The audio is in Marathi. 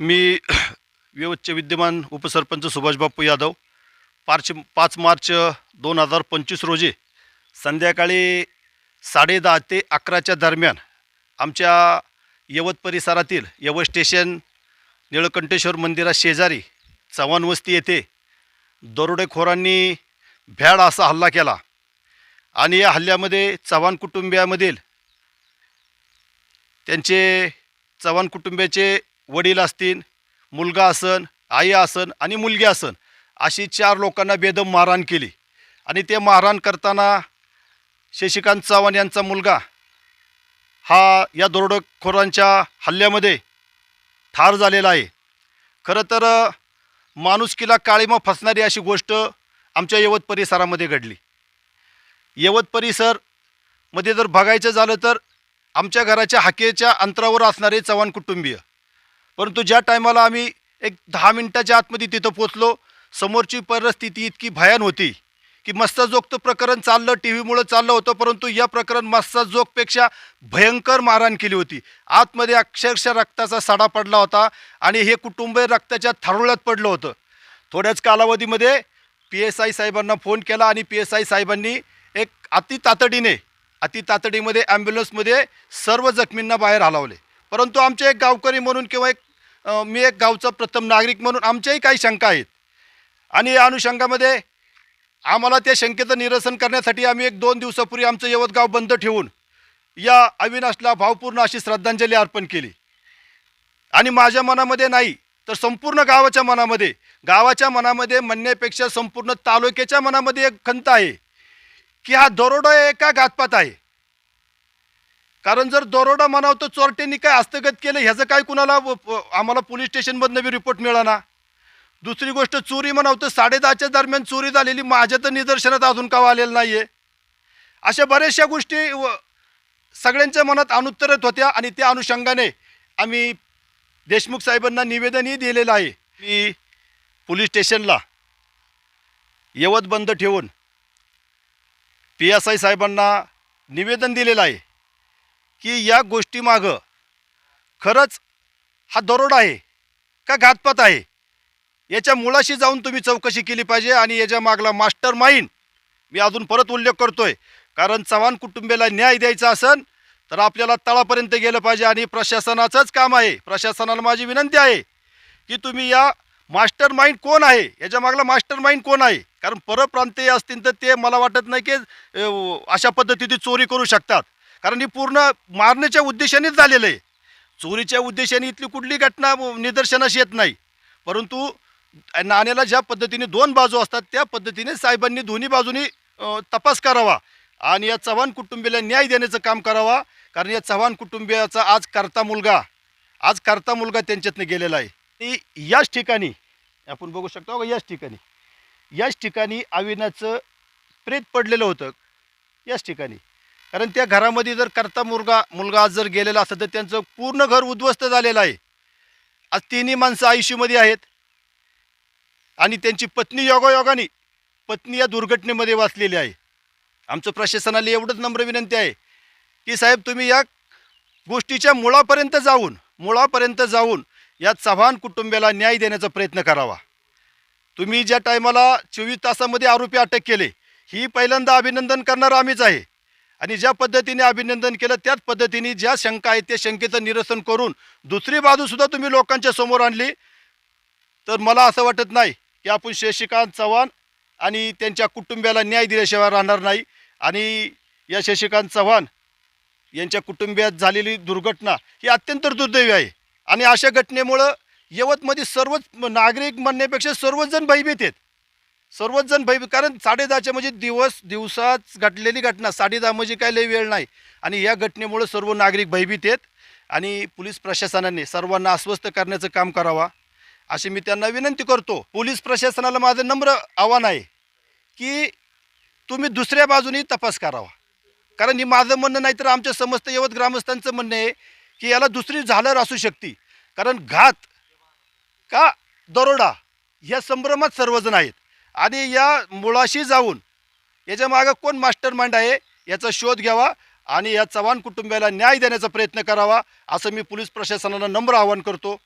मी व्यवतचे विद्यमान उपसरपंच सुभाषबापू यादव पार्च पाच मार्च दोन हजार पंचवीस रोजी संध्याकाळी साडेदहा ते अकराच्या दरम्यान आमच्या यवत परिसरातील यवत स्टेशन निळकंठेश्वर मंदिरा शेजारी चव्हाण वस्ती येथे दरोडेखोरांनी भ्याड असा हल्ला केला. आणि या हल्ल्यामध्ये चव्हाण कुटुंबियामधील त्यांचे चव्हाण कुटुंबियाचे वडील असतील मुलगा असन आई असन आणि मुलगी असन अशी चार लोकांना बेदम मारहाण केली. आणि ते मारहाण करताना शशिकांत चव्हाण यांचा मुलगा हा या दरोडखोरांच्या हल्ल्यामध्ये ठार झालेला आहे. खरं तर माणुसकीला काळीमा फसणारी अशी गोष्ट आमच्या यवत परिसरामध्ये घडली. यवत परिसरमध्ये जर बघायचं झालं तर आमच्या घराच्या हाकेच्या अंतरावर असणारे चव्हाण कुटुंबीय. परंतु ज्या टायमाला आम्ही एक दहा मिनटाच्या आतमध्ये तिथं पोचलो समोरची परिस्थिती इतकी भयान होती की मस्ताजोगचं प्रकरण चाललं टी व्हीमुळं चाललं होतं परंतु या प्रकरण मस्ताजोगपेक्षा भयंकर मारहाण केली होती. आतमध्ये अक्षरशः रक्ताचा सडा पडला होता आणि हे कुटुंब रक्ताच्या थारुळ्यात पडलं होतं. थोड्याच कालावधीमध्ये पी एस आय साहेबांना फोन केला आणि पी एस आय साहेबांनी एक अति तातडीने अति तातडीमध्ये ॲम्ब्युलन्समध्ये सर्व जखमींना बाहेर हलवले. परंतु आमचे एक गावकरी म्हणून किंवा एक मी एक गावचा प्रथम नागरिक म्हणून आमच्याही काही शंका आहेत. आणि या अनुषंगामध्ये आम्हाला त्या शंकेचं निरसन करण्यासाठी आम्ही एक दोन दिवसापूर्वी आमचं यवतगाव बंद ठेवून या अविनाशला भावपूर्ण अशी श्रद्धांजली अर्पण केली. आणि माझ्या मनामध्ये नाही तर संपूर्ण गावाच्या मनामध्ये गावाच्या मनामध्ये म्हणण्यापेक्षा संपूर्ण तालुक्याच्या मनामध्ये एक खंत आहे की हा दरोडा एका घातपात आहे. कारण जर दरोडा म्हणावं तर चोरट्यांनी काय हस्तगत केलं? ह्याचं काय कुणाला व- आम्हाला पोलीस स्टेशनमधनं बी रिपोर्ट मिळाला? दुसरी गोष्ट चोरी म्हणावं तर साडेदहाच्या दरम्यान चोरी झालेली माझ्या तर निदर्शनात अजून का आलेलं नाही आहे अशा बऱ्याचशा गोष्टी व- सगळ्यांच्या मनात अनुत्तरत होत्या आणि त्या अनुषंगाने आम्ही देशमुख साहेबांना निवेदनही दिलेलं आहे मी पोलीस स्टेशनला यवत बंद ठेवून पी एस आय साहेबांना निवेदन दिलेलं आहे. की या गोष्टीमागं खरंच हा दरोडा आहे का घातपात आहे? याच्या मुळाशी जाऊन तुम्ही चौकशी केली पाहिजे आणि याच्या मागला मास्टर माइंड मी अजून परत उल्लेख करतोय. कारण चव्हाण कुटुंबियाला न्याय द्यायचा असन तर आपल्याला तळापर्यंत गेलं पाहिजे आणि प्रशासनाचंच काम आहे. प्रशासनाला माझी विनंती आहे की तुम्ही या मास्टर माइंड कोण आहे? याच्या मागला मास्टर माइंड कोण आहे? कारण परप्रांतीय असतील तर ते मला वाटत नाही की अशा पद्धतीने चोरी करू शकतात. कारण ही पूर्ण मारण्याच्या उद्देशानेच झालेलं आहे. चोरीच्या उद्देशाने इथली कुठली घटना निदर्शनास येत नाही. परंतु नाण्याला ज्या पद्धतीने दोन बाजू असतात त्या पद्धतीने साहेबांनी दोन्ही बाजूनी तपास करावा आणि या चव्हाण कुटुंबियाला न्याय देण्याचं काम करावा. कारण या चव्हाण कुटुंबियाचा आज करता मुलगा आज करता मुलगा त्यांच्यातनं गेलेला आहे. ती याच ठिकाणी आपण बघू शकतो का याच ठिकाणी याच ठिकाणी अविनाचं प्रेत पडलेलं होतं. याच ठिकाणी. कारण त्या घरामध्ये जर करता मुलगा मुलगा आज जर गेलेला असतं तर त्यांचं पूर्ण घर उद्ध्वस्त झालेलं आहे. आज तिन्ही माणसं आयुष्यमध्ये आहेत. आणि त्यांची पत्नी योगायोगाने पत्नी या दुर्घटनेमध्ये वाचलेली आहे. आमचं प्रशासनाला एवढंच नम्र विनंती आहे की साहेब तुम्ही या गोष्टीच्या मुळापर्यंत जाऊन मुळापर्यंत जाऊन या चव्हाण कुटुंबियाला न्याय देण्याचा प्रयत्न करावा. तुम्ही ज्या टायमाला चोवीस तासामध्ये आरोपी अटक केले ही पहिल्यांदा अभिनंदन करणारं आम्हीच आहे. आणि ज्या पद्धतीने अभिनंदन केलं त्याच पद्धतीने ज्या शंका आहेत त्या शंकेचं निरसन करून दुसरी बाजूसुद्धा तुम्ही लोकांच्या समोर आणली. तर मला असं वाटत नाही की आपण शशिकांत चव्हाण आणि त्यांच्या कुटुंबियाला न्याय दिल्याशिवाय राहणार नाही. आणि या शशिकांत चव्हाण यांच्या कुटुंबियात झालेली दुर्घटना ही अत्यंत दुर्दैवी आहे. आणि अशा घटनेमुळं यवतमध्ये सर्वच नागरिक म्हणण्यापेक्षा सर्वच जण भयभीत आहेत. सर्वच जण भयभीत. कारण साडेदहाच्या म्हणजे दिवस दिवसाच घडलेली घटना साडेदहा म्हणजे काय लई वेळ नाही. आणि या घटनेमुळं सर्व नागरिक भयभीत आहेत. आणि पोलीस प्रशासनाने सर्वांना अस्वस्थ करण्याचं काम करावा. अशी मी त्यांना विनंती करतो. पोलीस प्रशासनाला माझं नम्र आव्हान आहे की तुम्ही दुसऱ्या बाजूनी तपास करावा. कारण हे माझं म्हणणं नाही तर आमच्या समस्त यवत ग्रामस्थांचं म्हणणं आहे की याला दुसरी झालर असू शकते. कारण घात का दरोडा ह्या संभ्रमात सर्वजण आहेत. आणि या मुळाशी जाऊन याच्या मागं कोण मास्टर माइंड आहे याचा शोध घ्यावा आणि या चव्हाण कुटुंबियाला न्याय देण्याचा प्रयत्न करावा असं मी पोलीस प्रशासनाला नम्र आवाहन करतो.